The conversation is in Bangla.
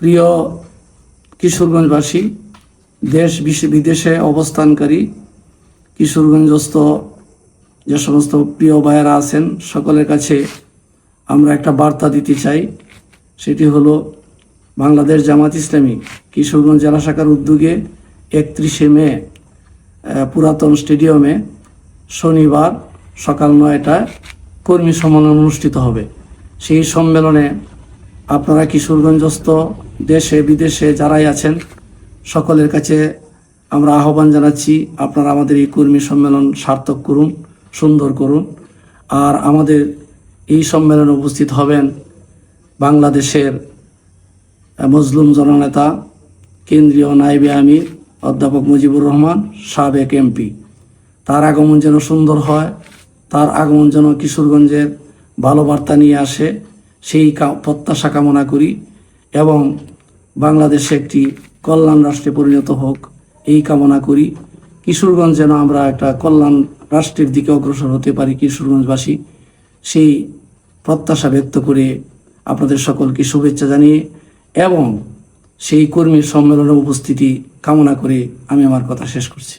প্রিয় কিশোরগঞ্জবাসী, দেশ বিদেশে অবস্থানকারী, কিশোরগঞ্জস্থ যে সমস্ত প্রিয় ভাইয়েরা আছেন, সকলের কাছে আমরা একটা বার্তা দিতে চাই। সেটি হলো, বাংলাদেশ জামাত ইসলামী কিশোরগঞ্জ জেলা শাখার উদ্যোগে একত্রিশে মে পুরাতন স্টেডিয়ামে শনিবার সকাল নয়টায় কর্মী সম্মেলন অনুষ্ঠিত হবে। সেই সম্মেলনে আপনারা কিশোরগঞ্জস্থ দেশে, বিদেশে যারাই আছেন, সকলের কাছে আমরা আহ্বান জানাচ্ছি, আপনারা আমাদের এই কর্মী সম্মেলন সার্থক করুন, সুন্দর করুন। আর আমাদের এই সম্মেলনে উপস্থিত হবেন বাংলাদেশের মজলুম জননেতা, কেন্দ্রীয় নাইবে আমির অধ্যাপক মুজিবুর রহমান, সাবেক এমপি। তার আগমন যেন সুন্দর হয়, তার আগমন যেন কিশোরগঞ্জের ভালো বার্তা নিয়ে আসে। সেই প্রত্যাশা কামনা করি এবং বাংলাদেশে একটি কল্যাণ রাষ্ট্রে পরিণত হোক এই কামনা করি। কিশোরগঞ্জ যেন আমরা একটা কল্যাণ রাষ্ট্রের দিকে অগ্রসর হতে পারি কিশোরগঞ্জবাসী। সেই প্রত্যাশা ব্যক্ত করে আপনাদের সকলকে শুভেচ্ছা জানিয়ে এবং সেই কর্মীর সম্মেলনে উপস্থিতি কামনা করে আমি আমার কথা শেষ করছি।